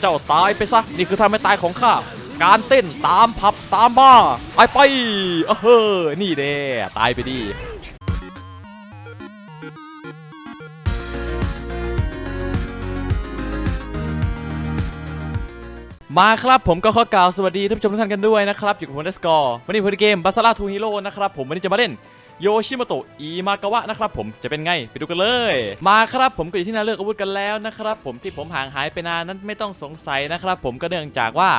เจ้าตายไปซะ นี่คือทำให้ตายของข้า การเต้นตามผับตามบ้าไปไปเออเฮ้นี่เด้ตายไปดีมาครับผมก็ขอกล่าวสวัสดีท่านผู้ชมทุกท่านกันด้วยนะครับ อยู่กับผมเดสกอร์วันนี้ผมในเกมบาซาร่าทูฮีโร่นะครับ ผมวันนี้จะมาเล่น โยชิมโตะอิมากาวะนะครับผมจะเป็นไงไปดูกันเลย มาครับผมก็อยู่ที่นาเลือกอาวุธกันแล้วนะครับผมที่ผมห่างหายไปนานนั้นไม่ต้องสงสัยนะครับผมก็เนื่องจากว่า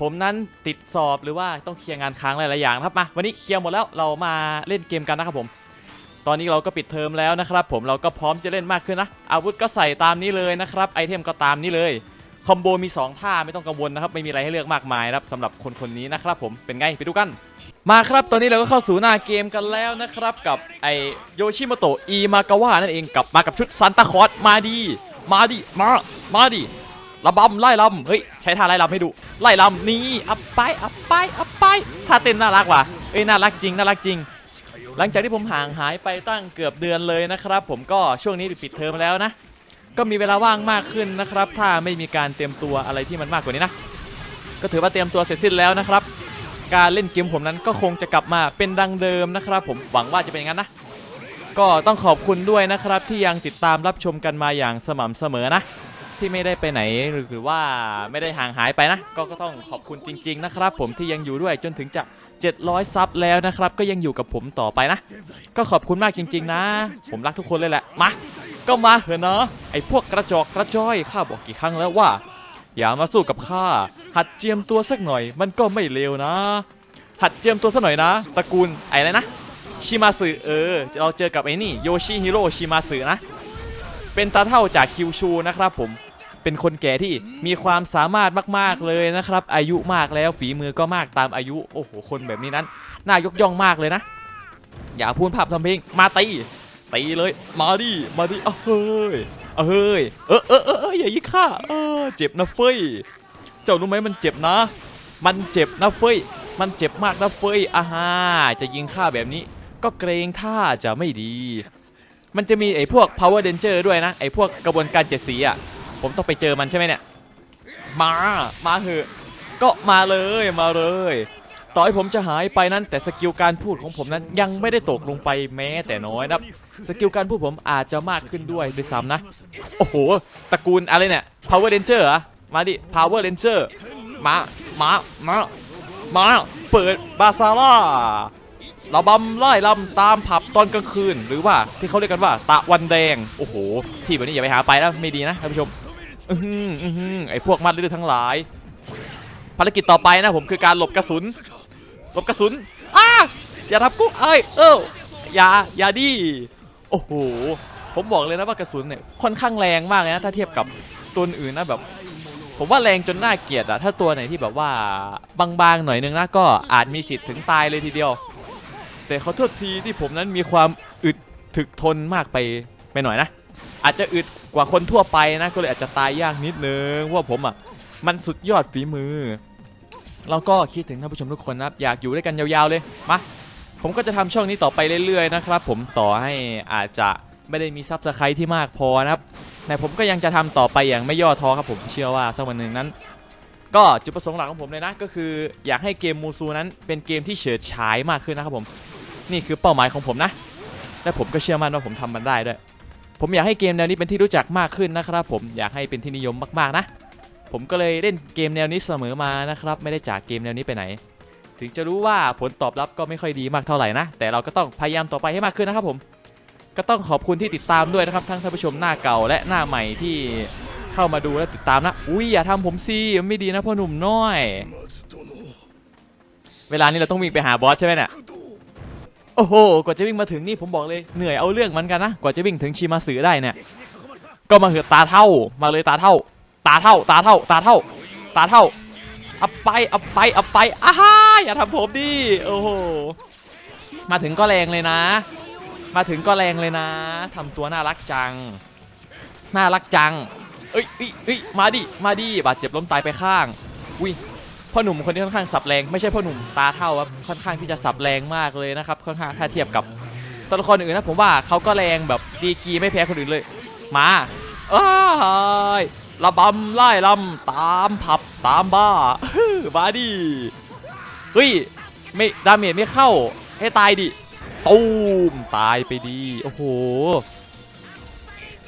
ผมนั้นติดสอบหรือว่าต้องเคลียร์งานค้างหลายๆอย่างครับมาวันนี้เคลียร์หมดแล้วเรามาเล่นเกมกันนะครับผม ตอนนี้เราก็ปิดเทอมแล้วนะครับผมเราก็พร้อมจะเล่นมากขึ้นนะอาวุธก็ใส่ตามนี้เลยนะครับไอเทมก็ตามนี้เลย คอมโบมี 2 ท่าไม่ต้องกังวลนะครับ ไม่มีอะไรให้เลือกมากมายนะครับสำหรับคนคนนี้นะครับผมเป็นไง ไปดูกัน มาครับ ตอนนี้เราก็เข้าสู่หน้าเกมกันแล้วนะครับ กับไอโยชิโมโตะอีมากาวะนั่นเองกับมากับชุดซันตาคอสมาดี มาดีมามาดีระบำไล่ลำเฮ้ยใช้ท่าไล่ลำให้ดู ไล่ลำนี่อัพไปอัพไปอัพไปท่าเต้นน่ารักว่ะเอ้ยน่ารักจริงน่ารักจริง หลังจากที่ผมห่างหายไปตั้งเกือบเดือนเลยนะครับ ผมก็ช่วงนี้ปิดเทอมแล้วนะ ก็มีเวลาว่างมากขึ้นนะครับ ถ้าไม่มีการเตรียมตัวอะไรที่มันมากกว่านี้นะ ก็ถือว่าเตรียมตัวเสร็จสิ้นแล้วนะครับ การเล่นเกมผมนั้นก็คงจะกลับมาเป็นดังเดิมนะครับ ผมหวังว่าจะเป็นอย่างนั้นนะ ก็ต้องขอบคุณด้วยนะครับ ที่ยังติดตามรับชมกันมาอย่างสม่ำเสมอนะ ที่ไม่ได้ไปไหนหรือว่าไม่ได้ห่างหายไปนะ ก็ก็ต้องขอบคุณจริง ๆ นะครับ ผมที่ยังอยู่ด้วยจนถึงจะ700 ซับแล้วนะครับ ก็ยังอยู่กับผมต่อไปนะ ก็ขอบคุณมากจริง ๆ นะ ผมรักทุกคนเลยแหละ มา ก็มาเถอะนะไอ้พวกกระจอกกระจ้อยข้าบอกกี่ครั้งแล้วว่า อย่ามาสู้กับข้าหัดเจียมตัวสักหน่อย มันก็ไม่เลวนะ หัดเจียมตัวสักหน่อยนะตระกูลไอ้อะไรนะชิมาสึเออเราเจอกับไอ้นี่โยชิฮิโร่ชิมาสึนะเป็นตาเท่าจากคิวชูนะครับผมเป็นคนแก่ที่มีความสามารถมากๆเลยนะครับ อายุมากแล้วฝีมือก็มากตามอายุโอ้โหคนแบบนี้นั้นน่ายกย่องมากเลยนะ อย่าพูดภาพทำเพลงมาตี ตีเลยมาดิมาดิเอาเฮ้ยเอาเฮ้ยเออเออเอออย่ายิงข้าเออเจ็บนะเฟ้ยเจ้ารู้ไหมมันเจ็บนะ มันเจ็บนะเฟ้ยมันเจ็บมากนะเฟ้ยอ่าฮะจะยิงข้าแบบนี้ ก็เกรงท่าจะไม่ดี มันจะมีไอ้พวก power danger ด้วยนะไอ้พวกกระบวนการเจ็ดสีอะผมต้องไปเจอมันใช่ไหมเนี่ยมามาเถอะก็มาเลยมาเลยต่อให้ผมจะหายไปนั้นแต่สกิลการพูดของผมนั้นยังไม่ได้ตกลงไปแม้แต่น้อยนะครับ สกิลการพูดผมอาจจะมากขึ้นด้วยด้วยซ้ำนะ โอ้โหตระกูลอะไรเนี่ย power ranger เหรอมาดิ power ranger มา มา มา มา เปิดบาซาร่าเราบำไล่ลำตามผับตอนกลางคืน หรือว่าที่เขาเรียกกันว่า ตะวันแดง โอ้โห ที่แบบนี้อย่าไปหาไปนะไม่ดีนะท่านผู้ชมอือหืออือหือไอพวกมัดลื่นทั้งหลาย ภารกิจต่อไปนะผมคือการหลบกระสุน หลบกระสุนอ้าอย่าทับกูเอ้ยเอออย่า อย่าดิ โอ้โห ผมบอกเลยนะว่ากระสุนเนี่ยค่อนข้างแรงมากเลยนะถ้าเทียบกับตัวอื่นนะแบบ ผมว่าแรงจนน่าเกลียดอะถ้าตัวไหนที่แบบว่าบางๆหน่อยนึงนะก็อาจมีสิทธิ์ถึงตายเลยทีเดียว แต่ขอโทษทีที่ผมนั้นมีความอึดถึกทนมากไปไปหน่อยนะ อาจจะอึดกว่าคนทั่วไปนะก็เลยอาจจะตายยากนิดนึงเพราะว่าผมอะมันสุดยอดฝีมือเราก็คิดถึงท่านผู้ชมทุกคนนะครับอยากอยู่ด้วยกันยาวๆเลยมา ผมก็จะทำช่องนี้ต่อไปเรื่อยๆนะครับผมต่อให้อาจจะไม่ได้มีซับสไครต์ที่มากพอนะครับแต่ผมก็ยังจะทำต่อไปอย่างไม่ย่อท้อครับผมเชื่อว่าสักวันหนึ่งนั้น ก็จุดประสงค์หลักของผมเลยนะก็คือ อยากให้เกมมูซูนั้นเป็นเกมที่เฉิดฉายมากขึ้นนะครับผมนี่คือเป้าหมายของผมนะ และผมก็เชื่อมั่นว่าผมทำมันได้ด้วยผมอยากให้เกมแนวนี้เป็นที่รู้จักมากขึ้นนะครับ ผมอยากให้เป็นที่นิยมมากๆนะ ผมก็เลยเล่นเกมแนวนี้เสมอมานะครับ ไม่ได้จากเกมแนวนี้ไปไหน ถึงจะรู้ว่าผลตอบรับก็ไม่ค่อยดีมากเท่าไหร่นะ แต่เราก็ต้องพยายามต่อไปให้มากขึ้นนะครับผม ก็ต้องขอบคุณที่ติดตามด้วยนะครับ ทั้งท่านผู้ชมหน้าเก่าและหน้าใหม่ที่เข้ามาดูและติดตามนะ อุ้ยอย่าทำผมสิมันไม่ดีนะพ่อหนุ่มน้อย เวลานี้เราต้องวิ่งไปหาบอสใช่ไหมเนี่ยโอ้โห กว่าจะวิ่งมาถึงนี่ผมบอกเลยเหนื่อยเอาเรื่องมือนกันนะ กว่าจะวิ่งถึงชิมาสือได้เนี่ย ก็มาเหอะตาเท่า มาเลยตาเท่า ตาเท่า ตาเท่า ตาเท่า ตาเท่า เอาไปเอาไปเอาไปอ้าฮ่าอย่าทำผมดิโอ้โหมาถึงก็แรงเลยนะ มาถึงก็แรงเลยนะทำตัวน่ารักจัง น่ารักจังเอ้ยเอ้ยเอ้ยมาดิมาดิบาดเจ็บล้มตายไปข้างอุ้ยพ่อหนุ่มคนนี้ค่อนข้างสับแรงไม่ใช่พ่อหนุ่มตาเท่าครับค่อนข้างที่จะสับแรงมากเลยนะครับค่อนข้างถ้าเทียบกับตัวละครอื่นนะผมว่าเขาก็แรงแบบดีกีไม่แพ้คนอื่นเลย มาเอ้ย ระบำไล่ลำตามผับตามบ้ามาดิเฮ้ยไม่ดาเมจไม่เข้าให้ตายดิตูมตายไปดีโอ้โห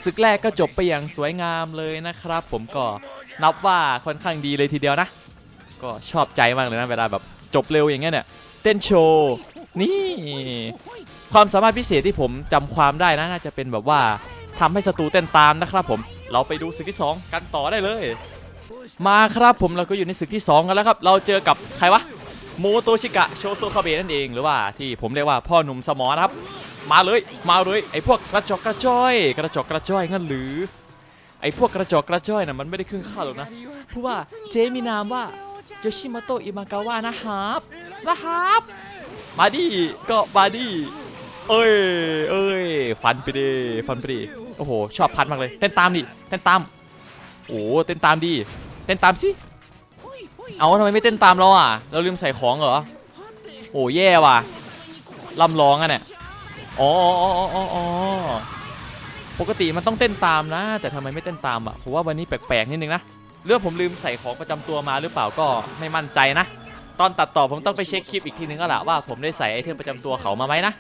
ศึกแรกก็จบไปอย่างสวยงามเลยนะครับ ผมก็นับว่าค่อนข้างดีเลยทีเดียวนะ ก็ชอบใจมากเลยนะเวลาแบบจบเร็วอย่างเงี้ยเนี่ยเต้นโชว์นี่ ความสามารถพิเศษที่ผมจำความได้นะน่าจะเป็นแบบว่าทำให้ศัตรูเต้นตามนะครับผม เราไปดูศึกที่ 2 กันต่อได้เลย มาครับผมเราก็อยู่ในศึกที่ 2 กันแล้วครับ เราเจอกับใครวะโมโตชิกะโชโซคาเบะนั่นเองหรือว่าที่ผมเรียกว่าพ่อหนุ่มสมอนะครับ มาเลยมาเลยไอ้พวกกระจอกกระจ้อย กระจอกกระจ้อยงั้นหรือไอ้พวกกระจอกกระจ้อยน่ะมันไม่ได้ครึ่งข้าวหรอกนะเพราะว่าเจมีนามว่าโยชิมโตะอิมากาวะนะครับนะครับมาดิก็มาดิเอ้ยเอ้ยฟันไปดิฟันไปดิ โอ้โห ชอบพันมากเลย เต้นตามดิ เต้นตาม โอ้เต้นตามดิเต้นตามสิ เอาทำไมไม่เต้นตามเราอะ เราลืมใส่ของเหรอ โอ้แย่ว่ะลำร้องอะเนี่ยอ๋ออ๋ออ๋ออ๋ออ๋อปกติมันต้องเต้นตามนะ แต่ทำไมไม่เต้นตามอะผมว่าวันนี้แปลกๆนิดนึงนะเรื่องผมลืมใส่ของประจำตัวมาหรือเปล่าก็ไม่มั่นใจนะ ตอนตัดต่อผมต้องไปเช็คคลิปอีกทีนึงก็แหละว่าผมได้ใส่ไอเทมประจำตัวเขามาไหมนะ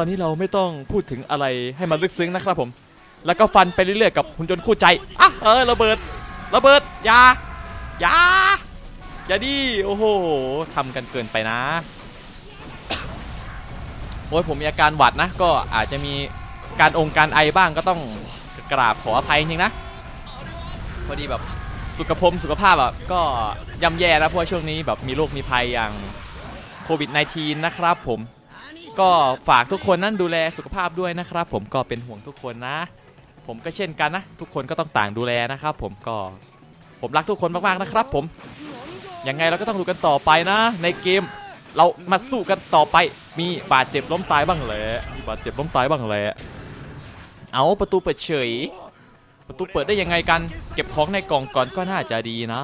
อนนี้เราไม่ต้องพูดถึงอะไรให้มันลึกซึ้งนะครับผม แล้วก็ฟันไปเรื่อยๆกับหุ่นยนต์คู่ใจอะเออระเบิดระเบิดอยาอยาอย่าดิโอ้โหทำกันเกินไปนะโอ้ยผมมีอาการหวัดนะ ก็อาจจะมีการองค์การไอบ้างก็ต้องกราบขออภัยจริงนะ พอดีแบบสุขภพสุขภาพอะก็ย่ำแย่นะเพราะช่วงนี้แบบมีโรคมีภัยอย่างโควิด -19 นะครับผม ก็ฝากทุกคนนั้นดูแลสุขภาพด้วยนะครับ ผมก็เป็นห่วงทุกคนนะ ผมก็เช่นกันนะ ทุกคนก็ต้องต่างดูแลนะครับ ผมก็ผมรักทุกคนมากๆนะครับ ผมยังไงเราก็ต้องดูกันต่อไปนะ ในเกมเรามาสู้กันต่อไป มีบาดเจ็บล้มตายบ้างแหละมีบาดเจ็บล้มตายบ้างแหละเอาประตูเปิดเฉย ประตูเปิดได้ยังไงกัน เก็บของในกล่องก่อนก็น่าจะดีนะ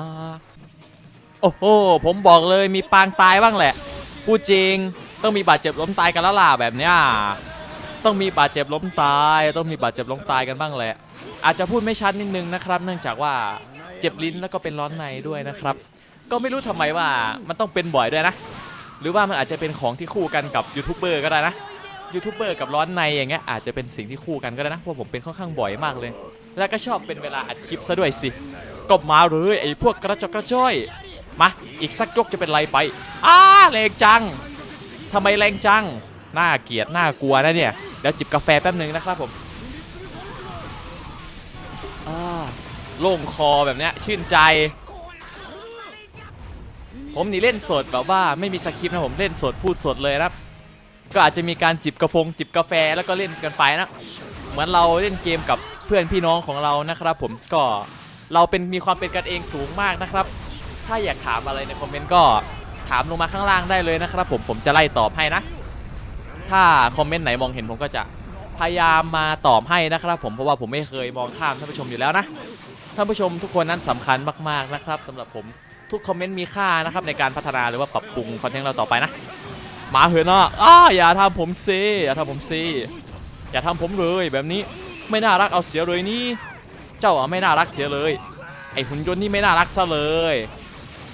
โอ้โหผมบอกเลยมีปางตายบ้างแหละพูดจริง ต้องมีบาดเจ็บล้มตายกันแล้วล่ะแบบเนี้ยต้องมีบาดเจ็บล้มตาย ต้องมีบาดเจ็บล้มตายกันบ้างแหละ อาจจะพูดไม่ชัดนิดนึงนะครับ เนื่องจากว่าเจ็บลิ้นแล้วก็เป็นร้อนในด้วยนะครับ ก็ไม่รู้ทำไมว่ามันต้องเป็นบ่อยด้วยนะ หรือว่ามันอาจจะเป็นของที่คู่กันกับยูทูบเบอร์ก็ได้นะยูทูบเบอร์กับร้อนในอย่างเงี้ยอาจจะเป็นสิ่งที่คู่กันก็ได้นะเพราะผมเป็นค่อนข้างบ่อยมากเลย แล้วก็ชอบเป็นเวลาอัดคลิปซะด้วยสิกบมาเลยไอ้พวกกระจอกกระจ้อยมาอีกสักยกจะเป็นไรไปอ้าแรงจัง ทำไมแรงจัง น่าเกลียด น่ากลัวนะเนี่ย เดี๋ยวจิบกาแฟแป๊บหนึงนะครับผมโล่งคอแบบเนี้ยชื่นใจ ผมนี่เล่นสดแบบว่าไม่มีสคริปต์นะผมเล่นสดพูดสดเลยนะครับ ก็อาจจะมีการจิบกาแฟงจิบกาแฟแล้วก็เล่นกันไปนะ เหมือนเราเล่นเกมกับเพื่อนพี่น้องของเรานะครับ ผมก็เราเป็นมีความเป็นกันเองสูงมากนะครับ ถ้าอยากถามอะไรในคอมเมนต์ก็ ถามลงมาข้างล่างได้เลยนะครับผมผมจะไล่ตอบให้นะ ถ้าคอมเมนต์ไหนมองเห็นผมก็จะพยายามมาตอบให้นะครับผมเพราะว่าผมไม่เคยมองข้ามท่านผู้ชมอยู่แล้วนะท่านผู้ชมทุกคนนั้นสำคัญมากๆนะครับสำหรับผมทุกคอมเมนต์มีค่านะครับในการพัฒนาหรือว่าปรับปรุงคอนเทนต์เราต่อไปนะหมาเถอะนะอ้าอย่าทำผมเซอย่าทำผมเซอย่าทำผมเลยแบบนี้ไม่น่ารักเอาเสียเลยนี่ เจ้าอะไม่น่ารักเสียเลย ไอหุ่นยนต์นี่ไม่น่ารักซะเลย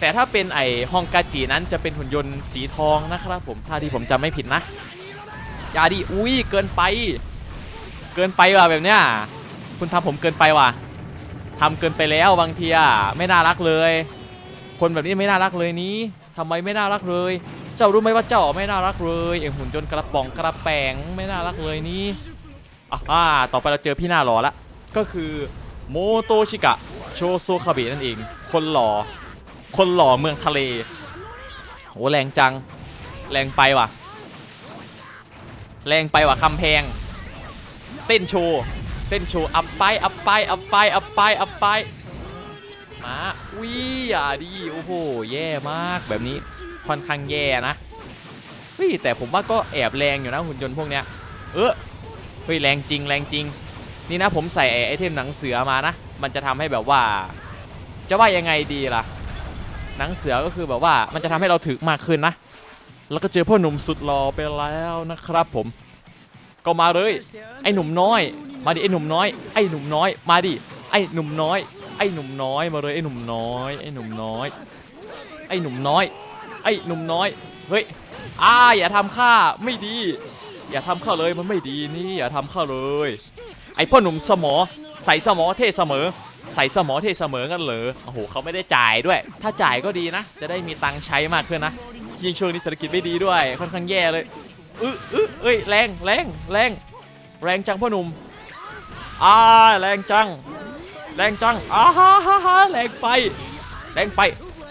แต่ถ้าเป็นไอฮองกาจินั้นจะเป็นหุ่นยนต์สีทองนะครับผมถ้าที่ผมจำไม่ผิดนะอย่าดิอุ้ยเกินไป เกินไปว่ะแบบเนี้ยคุณทำผมเกินไปว่ะทำเกินไปแล้วบางทีอะไม่น่ารักเลย คนแบบนี้ไม่น่ารักเลยนี้ทำไมไม่น่ารักเลย เจ้ารู้ไหมว่าเจ้าไม่น่ารักเลยไอหุ่นยนต์กระป๋องกระแปงไม่น่ารักเลยนี้อ่าต่อไปเราเจอพี่หน้าหล่อละก็คือโมโตชิกะโชโซคาเบะนั่นเอง คนหล่อ คนหล่อเมืองทะเลโหแรงจัง แรงไปว่ะ แรงไปว่ะคำแพง เต้นโชว์ เต้นโชว์ อัพไปอัพไปอัพไปอัพไปอัพไปมาอุ้ยอย่าดิโอ้โห แย่มากแบบนี้ค่อนข้างแย่นะเฮ้ยแต่ผมว่าก็แอบแรงอยู่นะหุ่นยนต์พวกเนี้ย เออเฮ้ยแรงจริงแรงจริง นี่นะผมใส่ไอเทมหนังเสือมานะ มันจะทำให้แบบว่า จะว่ายังไงดีล่ะ หนังเสือก็คือแบบว่ามันจะทำให้เราถึกมากขึ้นนะ แล้วก็เจอพ่อหนุ่มสุดหล่อไปแล้วนะครับผม ก็มาเลย ไอ้หนุ่มน้อย มาดิไอ้หนุ่มน้อย ไอ้หนุ่มน้อย มาดิ ไอ้หนุ่มน้อย ไอ้หนุ่มน้อย มาเลยไอ้หนุ่มน้อย ไอ้หนุ่มน้อย ไอ้หนุ่มน้อย ไอ้หนุ่มน้อย เฮ้ยอ่าอย่าทำข้าไม่ดี อย่าทำข้าเลยมันไม่ดีนี่อย่าทำข้าเลย ไอ้พ่อหนุ่มสมอใส่สมอเท่เสมอ ใส่สมอเท่เสมอกันเหรอโอ้โหเขาไม่ได้จ่ายด้วย ถ้าจ่ายก็ดีนะ จะได้มีตังค์ใช้มากขึ้นนะยิ่งช่วงนี้เศรษฐกิจไม่ดีด้วยค่อนข้างแย่เลยอึะอึะเอ้ยแรงแรงแรงแรงจังพ่อหนุ่มอ่าแรงจัง แรงจังอ่าฮ่าฮ่าฮ่าแรงไป แรงไป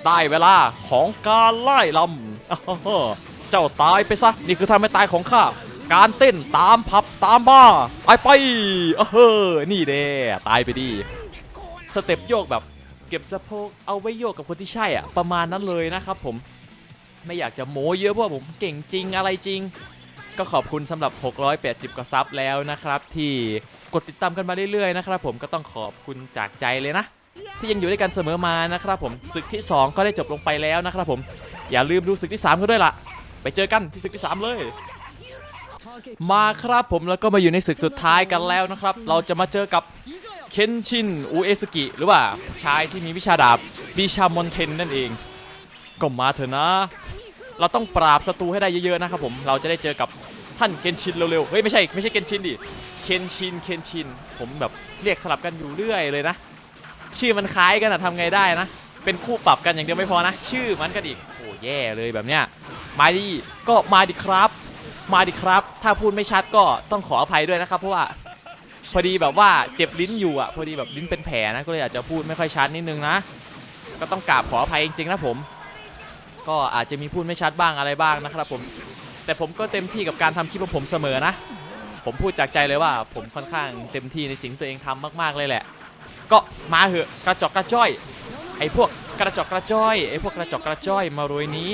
ได้เวลาของการไล่ลำอ้าวฮ่าเจ้าตายไปซะ นี่คือทำให้ตายของข้า การเต้นตามผับตามบ้าไปไปอ้าวเฮ้อนี่เด้ตายไปดี สเต็ปโยกแบบเก็บสะโพกเอาไว้โยกกับคนที่ใช่อะประมาณนั้นเลยนะครับผมไม่อยากจะโม้เยอะเพราะว่าผมเก่งจริงอะไรจริง ก็ขอบคุณสำหรับ 680 กว่าซับแล้วนะครับ ที่กดติดตามกันมาเรื่อยๆนะครับผมก็ต้องขอบคุณจากใจเลยนะ ที่ยังอยู่ด้วยกันเสมอมานะครับผมศึกที่ 2 ก็ได้จบลงไปแล้วนะครับผมอย่าลืมดูศึกที่ 3 กันด้วยล่ะ ไปเจอกันที่ศึกที่ 3 เลย มาครับผมแล้วก็มาอยู่ในศึกสุดท้ายกันแล้วนะครับ เราจะมาเจอกับ เคนชินอุเอสกิหรือว่าชายที่มีวิชาดาบบิชามอนเทนนั่นเอง ก็มาเถอะนะ เราต้องปราบศัตรูให้ได้เยอะๆนะครับผมเราจะได้เจอกับท่านเคนชินเร็วๆเฮ้ยไม่ใช่ไม่ใช่เคนชินดิเคนชินเคนชินผมแบบเรียกสลับกันอยู่เรื่อยเลยนะ ชื่อมันคล้ายกันอะทำไงได้นะ เป็นคู่ปรับกันอย่างเดียวไม่พอนะ ชื่อมันกันอีกโอ้แย่เลยแบบเนี้ยมาดิก็มาดิครับ มาดิครับ ถ้าพูดไม่ชัดก็ต้องขออภัยด้วยนะครับเพราะว่า พอดีแบบว่าเจ็บลิ้นอยู่อะพอดีแบบลิ้นเป็นแผลนะก็เลยอาจจะพูดไม่ค่อยชัดนิดนึงนะ ก็ต้องกราบขออภัยจริงๆนะผม ก็อาจจะมีพูดไม่ชัดบ้างอะไรบ้างนะครับผม แต่ผมก็เต็มที่กับการทำคลิปของผมเสมอนะ ผมพูดจากใจเลยว่า ผมค่อนข้างเต็มที่ในสิ่งตัวเองทำมากๆเลยแหละ ก็มาเหอะกระจอกกระจ้อยไอ้พวกกระจอกกระจ้อยไอ้พวกกระจอกกระจ้อยมาโรยนี้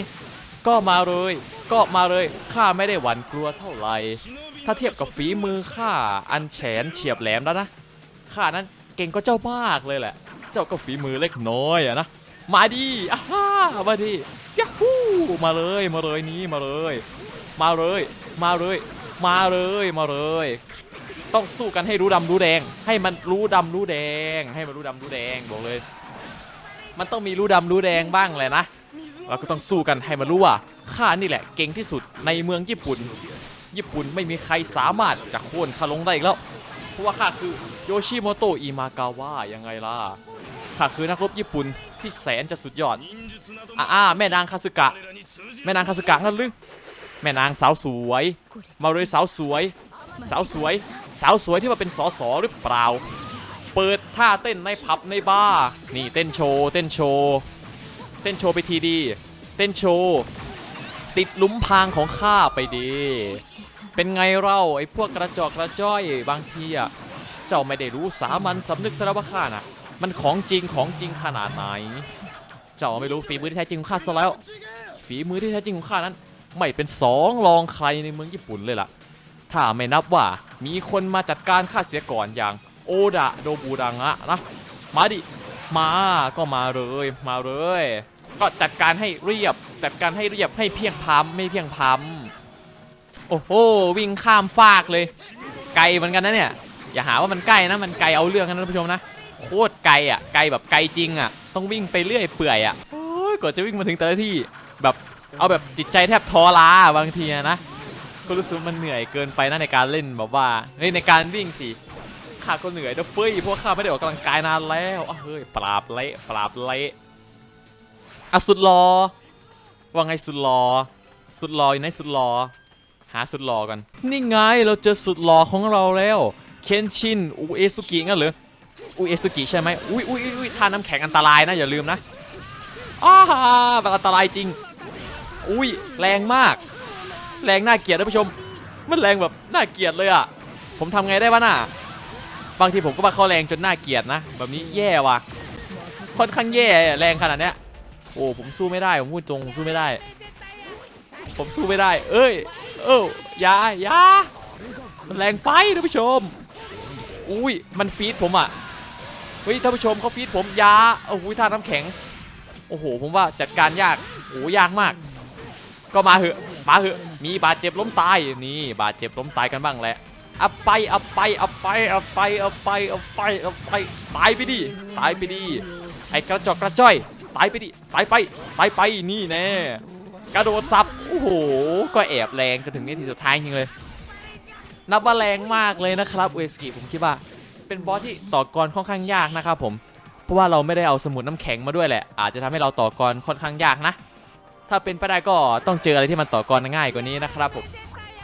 ก็มาเลย ก็มาเลยข้าไม่ได้หวั่นกลัวเท่าไหร่ถ้าเทียบกับฝีมือข้าอันแฉนเฉียบแหลมแล้วนะข้านั้นเก่งก็เจ้ามากเลยแหละ เจ้าก็ฝีมือเล็กน้อยอะนะมาดิอ่าฮ่ามาดิยาฮู้มาเลยมาเลยนี้มาเลย มาเลย มาเลย มาเลยมาเลย ต้องสู้กันให้รู้ดำรู้แดง ให้มันรู้ดำรู้แดง ให้มันรู้ดำรู้แดงบอกเลย มันต้องมีรู้ดำรู้แดงบ้างแหละนะ เราก็ต้องสู้กันให้มันรู้ว่าข้านี่แหละเก่งที่สุดในเมืองญี่ปุ่น ญี่ปุ่นไม่มีใครสามารถจะโค่นข้าลงได้อีกแล้ว เพราะว่าข้าคือโยชิโมโตะอิมากาวะยังไงล่ะข้าคือนักรบญี่ปุ่นที่แสนจะสุดยอดอ่าแม่นางคาสึกะ แม่นางคาสึกะนั่นหรือแม่นางสาวสวย มาเลยสาวสวย สาวสวย สาวสวยที่มาเป็นสอสอหรือเปล่า เปิดท่าเต้นในผับในบาร์นี่เต้นโชว์เต้นโชว์ ต้นโชว์ไปทีดี เต้นโชว์ติดลุมพางของข้าไปดี เป็นไงเล่าไอ้พวกกระจอกกระจ้อยบางทีอะเจ้าไม่ได้รู้สามัญสำนึกสารว่าข้าน่ะ มันของจริงของจริงขนาดไหน เจ้าไม่รู้ฝีมือที่แท้จริงของข้าซะแล้ว ฝีมือที่แท้จริงของข้านั้น ไม่เป็นสองรองใครในเมืองญี่ปุ่นเลยล่ะ ถ้าไม่นับว่ามีคนมาจัดการข้าเสียก่อนอย่าง โอดะโดบูดังะนะ มาดิ มาก็มาเลย มาเลย ก็จัดการให้เรียบ จัดการให้เรียบให้เพียงพร้ำไม่เพียงพร้ำโอ้โหวิ่งข้ามฟากเลย ไกลเหมือนกันนะเนี่ยอย่าหาว่ามันใกล้นะมันไกลเอาเรื่องนะท่านผู้ชมนะโคตรไกลอะไกลแบบไกลจริงอะต้องวิ่งไปเรื่อยเปื่อยอะโอ้ยกว่าจะวิ่งมาถึงแต่ละที่แบบเอาแบบจิตใจแทบท้อล้าบางทีนะก็รู้สึกมันเหนื่อยเกินไปนะในการเล่นแบบว่าเฮ้ยในการวิ่งสิข้าก็เหนื่อยนะเฟ้ยเพราะข้าไม่ได้ออกกำลังกายนานแล้วอะเฮ้ยปราบเละปราบเละ อะสุดรอว่าไงสุดรอสุดรออยู่ไหนสุดรอหาสุดหลอกันนี่ไงเราเจอสุดหล่อของเราแล้วเคนชินอุเอสุกิงั้นเหรออุเอสุกิใช่ไหมอุ้ยอุ้ยอุ้ยท่าน้ำแข็งอันตรายนะอย่าลืมนะอ้ามันอันตรายจริง อุ้ยแรงมาก แรงน่าเกลียดท่านผู้ชม มันแรงแบบน่าเกลียดเลยอะ ผมทำไงได้วะน่ะ บางทีผมก็มาเข้าแรงจนน่าเกลียดนะ แบบนี้แย่ว่ะ ค่อนข้างแย่แรงขนาดเนี้ย โอ้ผมสู้ไม่ได้ผมพูดตรงสู้ไม่ได้ ผมสู้ไม่ได้ เอ้ย เอ้าอย่ายามันแรงไปท่านผู้ชม อุ้ยมันฟีดผมอะเฮ้ยท่านผู้ชมเขาฟีดผมยาโอ้โหท่าน้ำแข็ง โอ้โหผมว่าจัดการยากโอ้ยากมาก ก็มาเหอะมาเหอะมีบาดเจ็บล้มตายนี่บาดเจ็บล้มตายกันบ้างแหละเอาไปเอาไปเอาไปเอาไปเอาไปเอาไปเอาไปตายไปดิตายไปดิไอ้กระจอกกระจ้อย ตายไปดิตายไปตายไปนี่แน่กระโดดซับโอ้โหก็แอบแรงจนถึงนาทีสุดท้ายจริงเลยนับว่าแรงมากเลยนะครับเวสกิผมคิดว่า เป็นบอสที่ต่อกรค่อนข้างยากนะครับผมเพราะว่าเราไม่ได้เอาสมุดน้ำแข็งมาด้วยแหละ อาจจะทำให้เราต่อกรค่อนข้างยากนะ ถ้าเป็นไปได้ก็ต้องเจออะไรที่มันต่อกรง่ายกว่านี้นะครับผม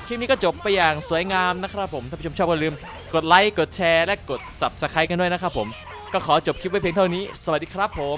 คลิปนี้ก็จบไปอย่างสวยงามนะครับผมถ้าผู้ชมชอบก็ลืมกดไลค์กดแชร์และกด subscribe กันด้วยนะครับผมก็ขอจบคลิปไว้เพียงเท่านี้ สวัสดีครับผม